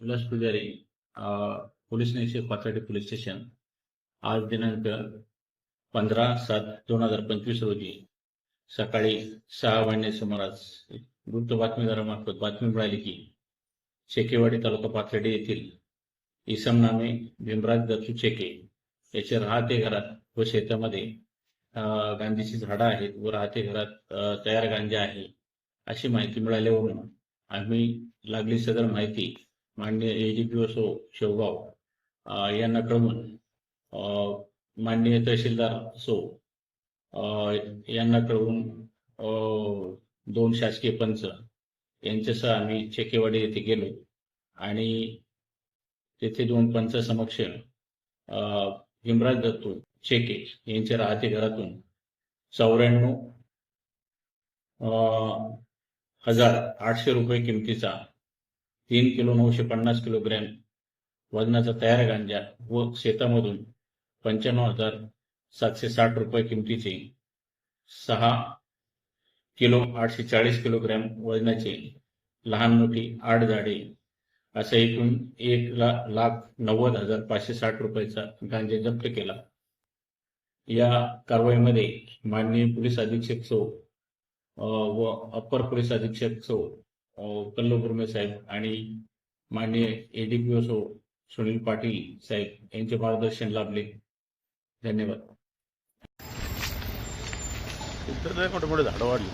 विलास पुजारी पोलीस निरीक्षक Pathardi police station आज दिनांक पंधरा सात दोन हजार पंचवीस रोजी सकाळी सहा वाजण्या सुमारास वृत्त बातमीदारामार्फत बातमी मिळाली की शेकेवाडी तालुका पाथर्डी येथील इसम नामे भीमराज दत्तू शेके याचे राहते घरात व शेतामध्ये गांधीची झाडं आहेत व राहते घरात तयार गांजा आहे अशी माहिती मिळाल्यावरून आम्ही लागली सदर माहिती माननीय एडीपीओ सो शेवगाव यांना कळवून माननीय तहसीलदार सो यांना कळवून दोन शासकीय पंच यांच्यासह आम्ही चेकेवाडी येथे गेलो. आणि तेथे दोन पंच समक्ष अं, भीमराज दत्तू चेके यांच्या राहते घरातून चौऱ्याण्णव हजार आठशे रुपये किमतीचा तीन किलो नऊशे पन्नास किलोग्रॅम वजनाचा तयार गांजा व शेतामधून पंच्याण्णव हजार सातशे साठ रुपये किमतीचे सहा किलो आठशे चाळीस किलोग्रॅम वजनाचे लहान मोठी आठ झाडे असं एकूण एक ला, लाख नव्वद हजार पाचशे साठ रुपयाचा गांजा जप्त केला. या कारवाईमध्ये माननीय पोलीस अधीक्षक सो व अप्पर पोलीस अधीक्षक सो अ, कल्लू साहेब आणि माननीय एडीपीओ सो सुनील पाटील साहेब यांचे मार्गदर्शन लाभले. धन्यवाद. इतर मोठे मोठे झाडं वाढली.